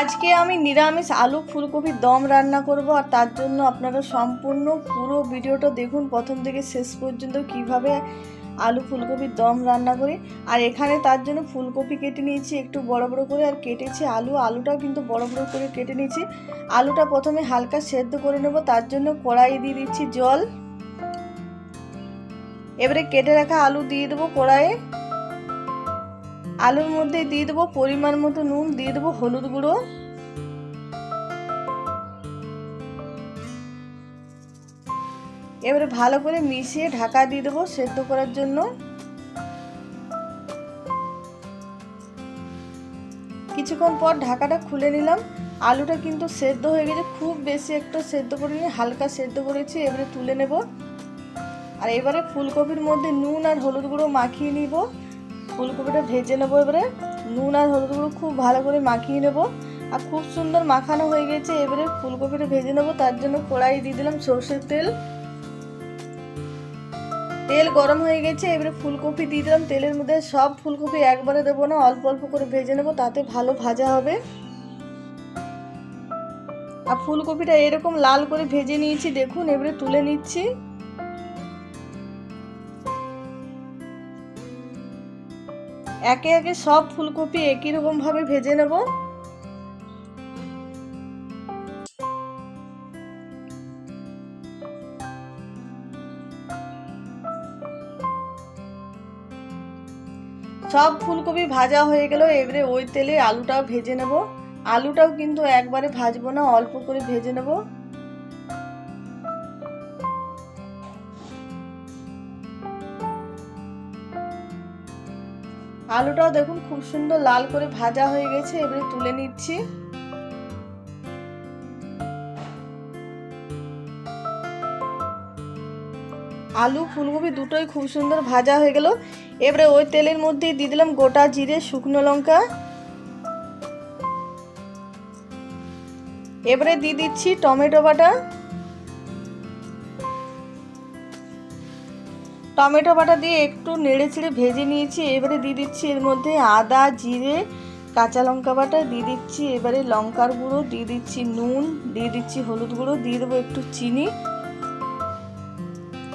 আজকে আমি নিরামিষ আলু ফুলকপির দম রান্না করব আর তার জন্য আপনারা সম্পূর্ণ পুরো ভিডিওটা দেখুন, প্রথম থেকে শেষ পর্যন্ত কীভাবে আলু ফুলকপির দম রান্না করি। আর এখানে তার জন্য ফুলকপি কেটে নিয়েছি, একটু বড় বড় করে আর কেটেছি আলু। আলুটাও কিন্তু বড় বড় করে কেটে নিয়েছি। আলুটা প্রথমে হালকা সেদ্ধ করে নেব, তার জন্য কড়াই দিয়ে দিচ্ছি জল। এবারে কেটে রাখা আলু দিয়ে দেবো কড়াইয়ে। আলুর মধ্যে দিয়ে দেবো পরিমাণ মতো নুন, দিয়ে দেবো হলুদ গুঁড়ো। এবারে ভালো করে মিশিয়ে ঢাকা দিয়ে দেবো সেদ্ধ করার জন্য। কিছুক্ষণ পর ঢাকাটা খুলে নিলাম। আলুটা কিন্তু সেদ্ধ হয়ে গেছে, খুব বেশি একটু সেদ্ধ করিনি, হালকা সেদ্ধ করেছি, এবারে তুলে নেব। আর এবারে ফুলকপির মধ্যে নুন আর হলুদ গুঁড়ো মাখিয়ে নিব। ফুলকপিটা ভেজে নেব এবারে। নুন আর হলুদ গুঁড়ো খুব ভালো করে মাখিয়ে নেব। আর খুব সুন্দর মাখানো হয়ে গেছে, এবারে ফুলকপিটা ভেজে নেব। তার জন্য কড়াই দিয়ে দিলাম সর্ষের তেল। তেল গরম হয়ে গেছে, এবারে ফুলকপি দিয়ে দিলাম। তেলের মধ্যে সব ফুলকপি একবারে দেবো না, অল্প অল্প করে ভেজে নেব, তাতে ভালো ভাজা হবে। আর ফুলকপিটা এরকম লাল করে ভেজে নিয়েছি, দেখুন, এবারে তুলে নিচ্ছি। একে একে সব ফুলকপি একই রকম ভাবে ভেজে নেব। সব ফুলকপি ভাজা হয়ে গেল এবারে ওই তেলে আলুটাও ভেজে নেব। আলুটাও কিন্তু একবারে ভাজবো না, অল্প করে ভেজে নেব। আলুটাও দেখুন, খুব সুন্দর লাল করে ভাজা হয়ে গেছে। এবারে তুলে নিচ্ছি। আলু, ফুলকপি দুটোই খুব সুন্দর ভাজা হয়ে গেল। এবারে ওই তেলের মধ্যে দিয়ে দিলাম গোটা জিরে, শুকনো লঙ্কা। এবারে দিয়ে দিচ্ছি টমেটো বাটা। টমেটো বাটা দিয়ে একটু নেড়ে ছেড়ে ভেজে নিয়েছি। এবারে দিয়ে দিচ্ছি এর মধ্যে আদা, জিরে, কাঁচা লঙ্কা বাটা, দিয়ে দিচ্ছি এবারে লঙ্কার গুঁড়ো, দিয়ে দিচ্ছি নুন, দিয়ে দিচ্ছি হলুদ গুঁড়ো, দিয়ে দেবো একটু চিনি।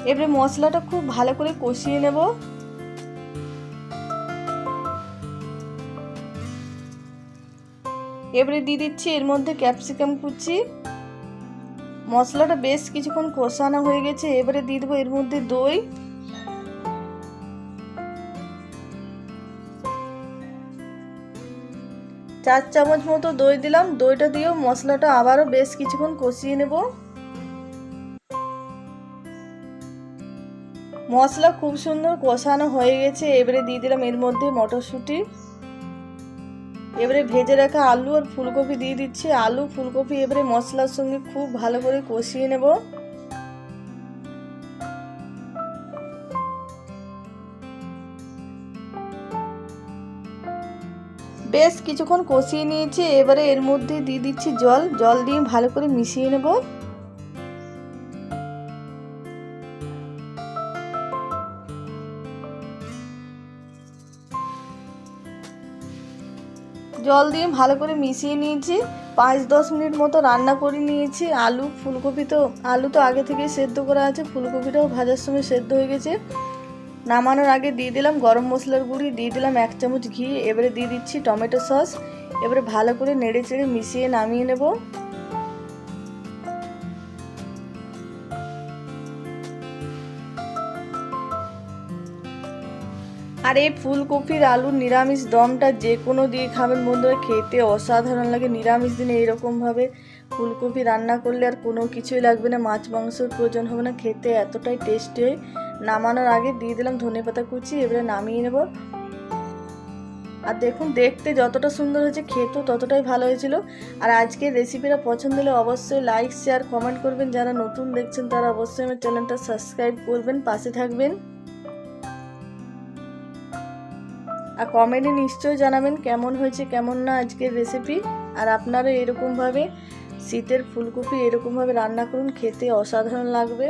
এবারে মশলাটা খুব ভালো করে কষিয়ে নেব। এবারে দিয়ে দিচ্ছি এর মধ্যে ক্যাপসিকাম কুচি। মশলাটা বেশ কিছুক্ষণ কষানো হয়ে গেছে। এবারে দিয়ে দেবো এর মধ্যে দই। চার চামচ মতো দই দিলাম। দইটা দিয়েও মশলাটা আবারও বেশ কিছুক্ষণ কষিয়ে নেব। মশলা খুব সুন্দর কষানো হয়ে গেছে। এবারে দিয়ে দিলাম এর মধ্যে মটরশুঁটি। এবারে ভেজে রাখা আলু আর ফুলকপি দিয়ে দিচ্ছি। আলু, ফুলকপি এবারে মশলার সঙ্গে খুব ভালো করে কষিয়ে নেব। বেশ কিছুক্ষণ কষিয়ে নিয়েছি, এবারে এর মধ্যে দিয়ে দিচ্ছি জল। জল দিয়ে ভালো করে মিশিয়ে নেব। জল দিয়ে ভালো করে মিশিয়ে নিয়েছি। পাঁচ দশ মিনিট মতো রান্না করে নিয়েছি। আলু, ফুলকপি তো, আলু তো আগে থেকে সেদ্ধ করা আছে, ফুলকপিটাও ভাজার সময় সেদ্ধ হয়ে গেছে। নামানোর আগে দিয়ে দিলাম গরম মশলার গুঁড়ি, দিয়ে দিলাম এক চামচ ঘি, এবারে দিয়ে দিচ্ছি টমেটো সস, এবারে ভালো করে নেড়ে চেড়ে মিশিয়ে নামিয়ে নেব। আর এই ফুলকপির আলুর নিরামিষ দমটা যে কোনো দিয়ে খাবেন বন্ধুরা, খেতে অসাধারণ লাগে। নিরামিষ দিনে এইরকমভাবে ফুলকপি রান্না করলে আর কোনো কিছুই লাগবে না, মাছ মাংসের প্রয়োজন হবে না। খেতে এতটাই টেস্টি হয়। নামানোর আগে দিয়ে দিলাম ধনে পাতা কুচি, এবারে নামিয়ে নেব। আর দেখুন, দেখতে যতটা সুন্দর হয়েছে, খেতেও ততটাই ভালো হয়েছিল। আর আজকের রেসিপিটা পছন্দ হলে অবশ্যই লাইক শেয়ার কমেন্ট করবেন। যারা নতুন দেখছেন তারা অবশ্যই আমার চ্যানেলটা সাবস্ক্রাইব করবেন, পাশে থাকবেন। আর কমেন্টে নিশ্চয়ই জানাবেন কেমন হয়েছে, কেমন না আজকের রেসিপি আর আপনারা এরকমভাবে শীতের ফুলকপি এরকমভাবে রান্না করুন, খেতে অসাধারণ লাগবে।